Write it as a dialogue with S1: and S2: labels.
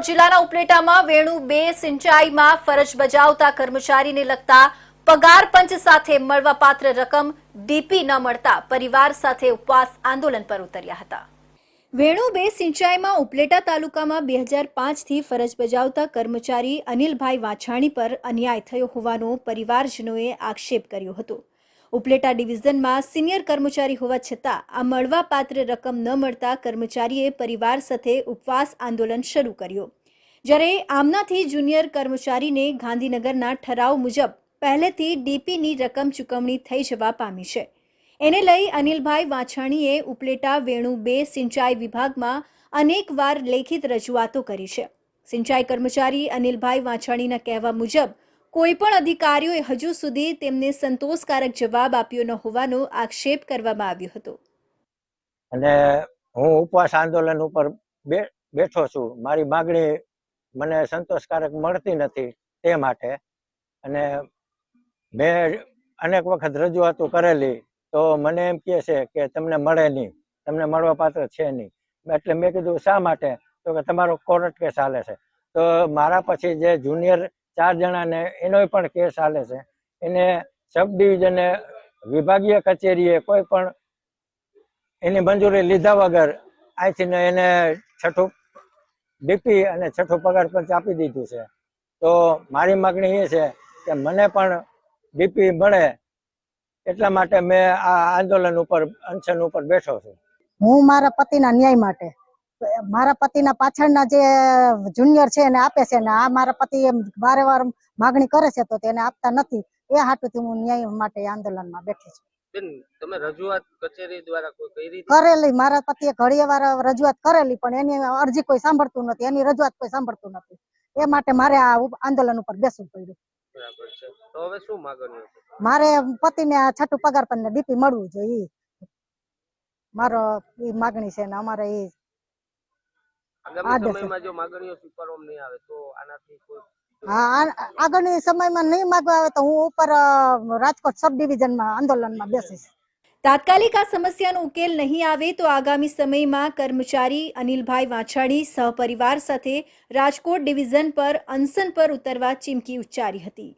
S1: રાજકોટ જિલ્લાના ઉપલેટામાં વેણુ બે સિંચાઈમાં ફરજ બજાવતા કર્મચારીને લગતા પગાર પંચ સાથે મળવાપાત્ર રકમ ડીપી ન મળતા પરિવાર સાથે ઉપવાસ આંદોલન પર ઉતર્યા હતા. વેણુ બે સિંચાઈમાં ઉપલેટા તાલુકામાં બે હજાર પાંચથી ફરજ બજાવતા કર્મચારી અનિલભાઈ વાછાણી પર અન્યાય થયો હોવાનો પરિવારજનોએ આક્ષેપ કર્યો હતો. ઉપલેટા ડિવિઝનમાં સિનિયર કર્મચારી હોવા છતાં આ મળવાપાત્ર રકમ ન મળતા કર્મચારીએ પરિવાર સાથે ઉપવાસ આંદોલન શરૂ કર્યું. જ્યારે આમનાથી જુનિયર કર્મચારીને ગાંધીનગરના ઠરાવ મુજબ પહેલેથી ડીપીની રકમ ચૂકવણી થઈ જવા પામી છે. એને લઈ અનિલભાઈ વાછાણીએ ઉપલેટા વેણુ બે સિંચાઈ વિભાગમાં અનેકવાર લેખિત રજૂઆતો કરી છે. સિંચાઈ કર્મચારી અનિલભાઈ વાછાણીના કહેવા મુજબ કોઈ પણ અધિકારીઓએ હજુ સુધી તેમને સંતોષકારક જવાબ આપ્યો ન હોવાનો આક્ષેપ કરવામાં આવ્યો હતો.
S2: અને હું ઉપવાસ આંદોલન ઉપર બેઠો છું. મારી માગણી મને સંતોષકારક મળતી નથી તે માટે. અને મેં અનેક વખત રજૂઆતો કરેલી તો મને એમ કહે છે કે તમને મળે નહીં. તમને મળવા પાત્ર છે નહીં. એટલે મેં કીધું શા માટે? તો કે તમારો કોર્ટ કેસ હાલે છે. તો મારા પછી જે જુનિયર ચાર જણાને એનો પણ કેસ હાલે છે. એને સબ ડિવિઝને વિભાગીય કચેરીએ કોઈ પણ એની મંજૂરી લીધા વગર અહીંથી એને છઠ્ઠું ડીપી અને છઠ્ઠું પગાર પંચ આપી દીધું છે. તો મારી માગણી એ છે કે મને પણ ડીપી મળે એટલા માટે મેં આ આંદોલન ઉપર અનશન ઉપર બેઠો છું.
S3: હું મારા પતિના ન્યાય માટે મારા પતિના પાછળના જે જુનિયર છે એને આપે છે ને આ મારા પતિ એમ વારે વાર માગણી કરે છે તો તેને આપતા નથી. એ હાટુથી હું ન્યાય માટે આંદોલનમાં બેઠી છું.
S4: બેન તમે રજૂઆત કચેરી દ્વારા કોઈ કરી
S3: કરેલી મારા પતિએ ઘડીએ વાર રજૂઆત કરેલી પણ એની અરજી કોઈ સાંભળતું નથી એની રજૂઆત કોઈ સાંભળતું નથી. એ માટે મારે આ આંદોલન ઉપર બેસવું પડ્યું.
S4: બરાબર છે. તો હવે શું માગણીઓ
S3: મારે પતિને આ છઠ્ઠું પગાર પણ ડીપી મળવું જોઈએ. મારો એ માગણી છે ને અમારે એ
S4: આગામી સમયમાં જો માગણીઓ સ્વીકારવામાં નહીં આવે તો આનાથી કોઈ
S3: હા આ- આગળની સમયમાં નહીં માગવા આવે તો હું ઉપર રાજકોટ સબ ડિવિઝનમાં આંદોલનમાં બેસીશ.
S1: તાત્કાલિક આ સમસ્યાનો ઉકેલ નહીં આવે તો આગામી સમયમાં કર્મચારી અનિલભાઈ વાછાણી સહપરિવાર સાથે રાજકોટ ડિવિઝન પર અનશન પર ઉતરવા ચીમકી ઉચ્ચારી હતી.